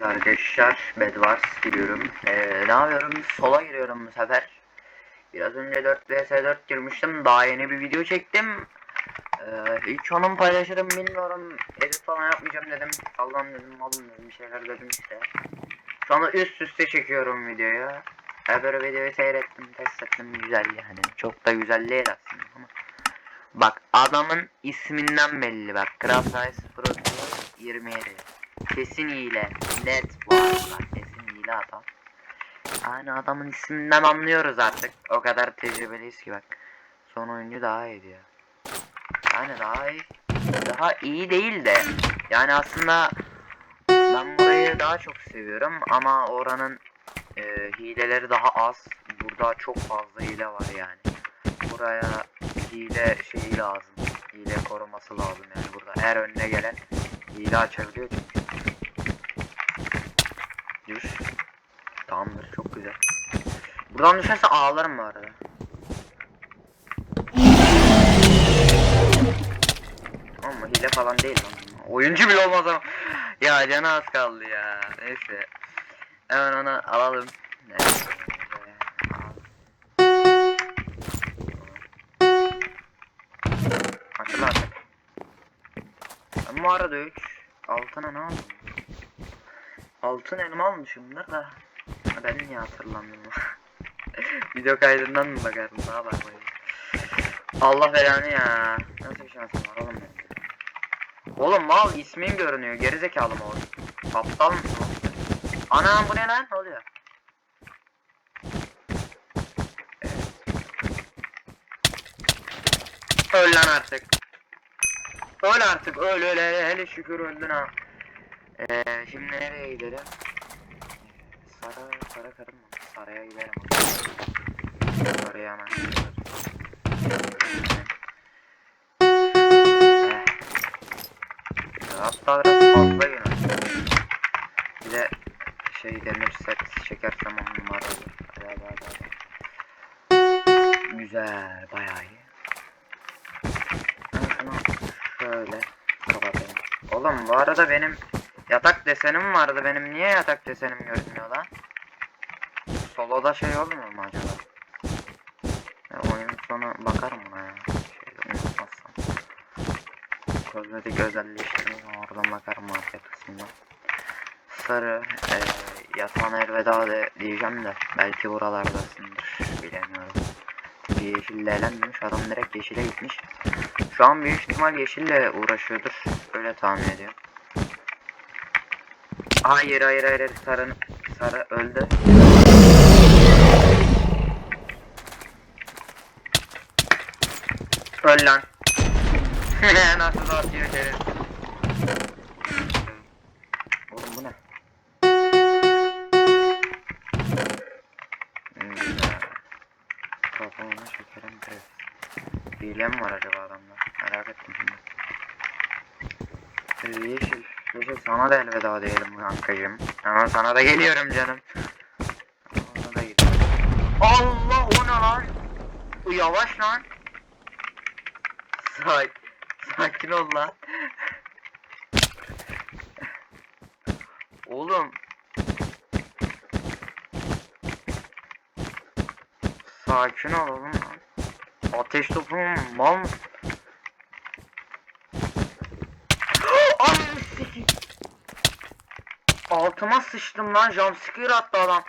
Evet arkadaşlar Bedwars giriyorum. Ee, ne yapıyorum? Sola giriyorum bu sefer. Biraz önce 4 vs 4 girmiştim. Daha yeni bir video çektim. Ee, ilk onun paylaşırım bilmiyorum. Edit falan yapmayacağım dedim. Sallan dedim, alın dedim bir şeyler dedim işte. Şu anda üst üste çekiyorum videoyu. Böyle videoyu seyrettim, test ettim. Güzel yani. Çok da güzel değil aslında ama. Bak adamın isminden belli bak. Craft Size Pro 27. Kesin hile. Net var. Kesin hile adam. Yani adamın isminden anlıyoruz artık. O kadar tecrübeliyiz ki bak. Son oyuncu daha iyi diyor. Yani daha iyi. Daha iyi değil de. Yani aslında ben burayı daha çok seviyorum ama oranın e, hileleri daha az. Burada çok fazla hile var yani. Buraya hile şeyi lazım. Hile koruması lazım yani burada. Her önüne gelen hile açabiliyor çünkü. Düş. Tamamdır çok güzel. Buradan düşerse ağlarım bu arada. Ama hile falan değil. Oyuncu bile olmaz ama. Ya canı az kaldı ya. Neyse. Hemen onu alalım. Neyse. Hatırla. Ben bu arada 3 altına ne aldım? Altın elma almışımdır da. Ben niye hatırlamıyorum? Video kaydından mı bakarım? Daha bakmayın. Allah belanı ya. Nasıl bir şansım var oğlum benim? Oğlum mal ismim görünüyor. Gerizekalı mı oğlum? Aptal oğlum? Anam bu ne lan? Ne oluyor? Öl lan artık. Öl artık öl öl hele şükür öldün ha. Ee, şimdi nereye gidelim? Sara, Sara karım mı? Saraya gidelim. Saraya hemen. Eh. Hatta biraz fazla yine. Bir de şey demir set çekersem on numara olur. Hadi. hadi. Güzel bayağı iyi. Şöyle kapatayım. Oğlum bu arada benim yatak desenim vardı. Benim niye yatak desenim görünmüyor lan? Soloda şey olmuyor mu acaba? Ya oyun sonu bakarım buna ya. Şey unutmazsam. Kozmetik özelleştirme oradan bakarım market kısmında. Sarı e, yatağına elveda de diyeceğim de belki buralardasındır bilemiyorum. Yeşille elenmemiş adam direkt yeşile gitmiş. Şu an büyük ihtimal yeşille uğraşıyordur. Öyle tahmin ediyorum. Hayır hayır hayır sarı sarı öldü. Öl lan. Nasıl atıyor içeri? Oğlum bu ne? Güzel. Kafamına şekerim pres. Hile mi var acaba adamda? Merak ettim şimdi. Ee, yeşil. Yeşil sana da elveda diyelim kankacım. Ama sana da geliyorum canım. Ona da. Allah o ne lan? Bu yavaş lan. Sak sakin ol lan. Oğlum. Sakin ol oğlum. Ateş topu mal mı? Ananı sikeyim. Altıma sıçtım lan jumpscare attı adam.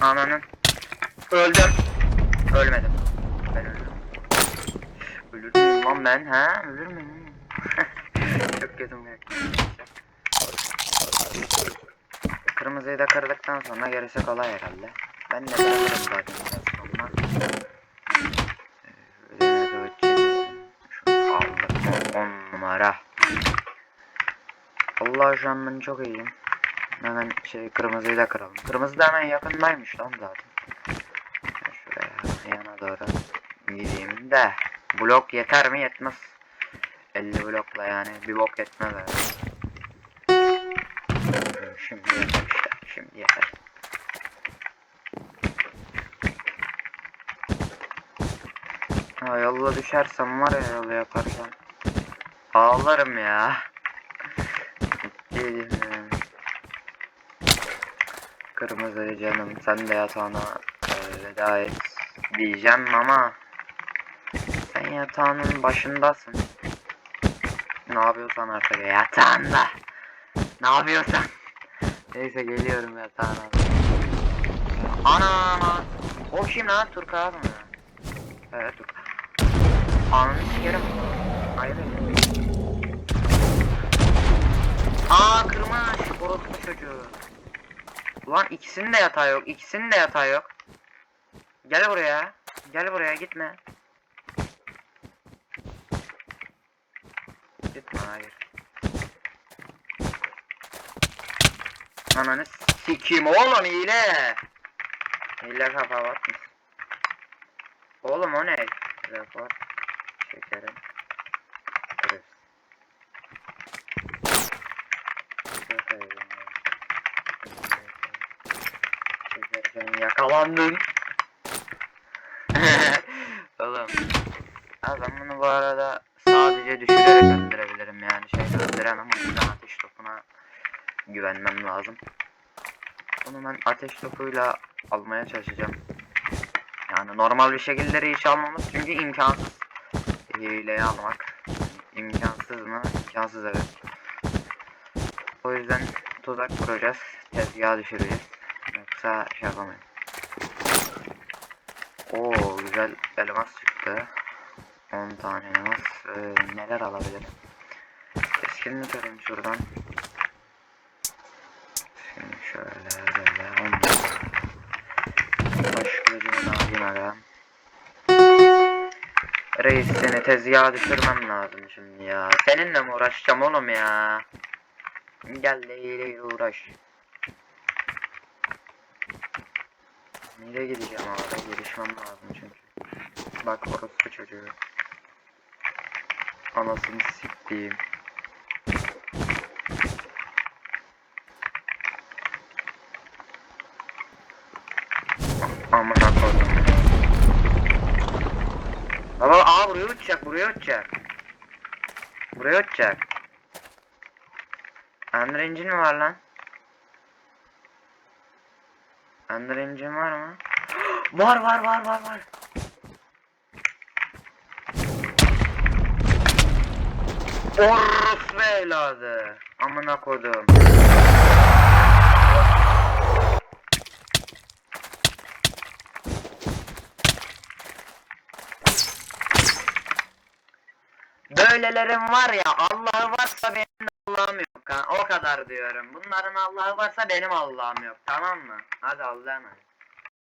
Ananın. Öldüm. Ölmedim. Ben öldüm. Ölür müyüm lan ben ha? Ölür müyüm? Çok gözüm yok. Kırmızıyı da kırdıktan sonra gerisi kolay herhalde. Ben de bırakırım zaten sonra. Şunu aldık mı? 10 numara. Allah şu an ben çok iyiyim. Hemen şey kırmızıyı da kıralım. Kırmızı da hemen yakındaymış lan zaten. Şuraya yana doğru gideyim de. Blok yeter mi? Yetmez. 50 blokla yani bir bok yetmez abi. Şimdi yeter işte. Şimdi yeter. Aa yolla düşersem var ya yolu yaparsam. Ağlarım ya. Yani. Kırmızı canım sen de yatağına e, veda et diyeceğim ama sen yatağının başındasın. Ne yapıyorsan artık yatağında. Ne yapıyorsan. Neyse geliyorum yatağına. Ana. O kim lan Turk abi mi? Evet Turk. Ananı sikerim. Hayır. Aa kırmış orospu çocuğu. Ulan ikisinin de yatağı yok. ikisinin de yatağı yok. Gel buraya. Gel buraya gitme. Gitme hayır. Ananı sikeyim oğlum hile. Hile kafa bakmış. Oğlum o ne? Rapor. Şekerim. Kriz. Şekerim ya. Şekerim yakalandın. Oğlum. Abi ben bunu bu arada sadece düşürerek öldürebilirim yani şeyle öldüremem o yüzden ateş topuna güvenmem lazım. Bunu ben ateş topuyla almaya çalışacağım. Yani normal bir şekilde reach almamız çünkü imkansız. Hileyi almak. İmkansız mı? İmkansız evet. O yüzden tuzak kuracağız. Tezgaha düşüreceğiz. Yoksa şey yapamayız. Oo güzel elmas çıktı. 10 tane elmas. Ee, neler alabilirim? Keskinlik alayım şuradan. Şimdi şöyle Reis seni tezgaha düşürmem lazım şimdi ya. Seninle mi uğraşacağım oğlum ya? Gel de uğraş. Nereye gideceğim abi? Gelişmem lazım çünkü. Bak orospu çocuğu. Anasını siktiğim. Aman koydum. Baba aa buraya uçacak buraya uçacak. Buraya uçacak. Ender engine mi var lan? Ender engine var mı? var var var var var. Orospu evladı. Amına kodum. Böylelerin var ya Allah'ı varsa benim Allah'ım yok. O kadar diyorum. Bunların Allah'ı varsa benim Allah'ım yok. Tamam mı? Hadi Allah'a emanet.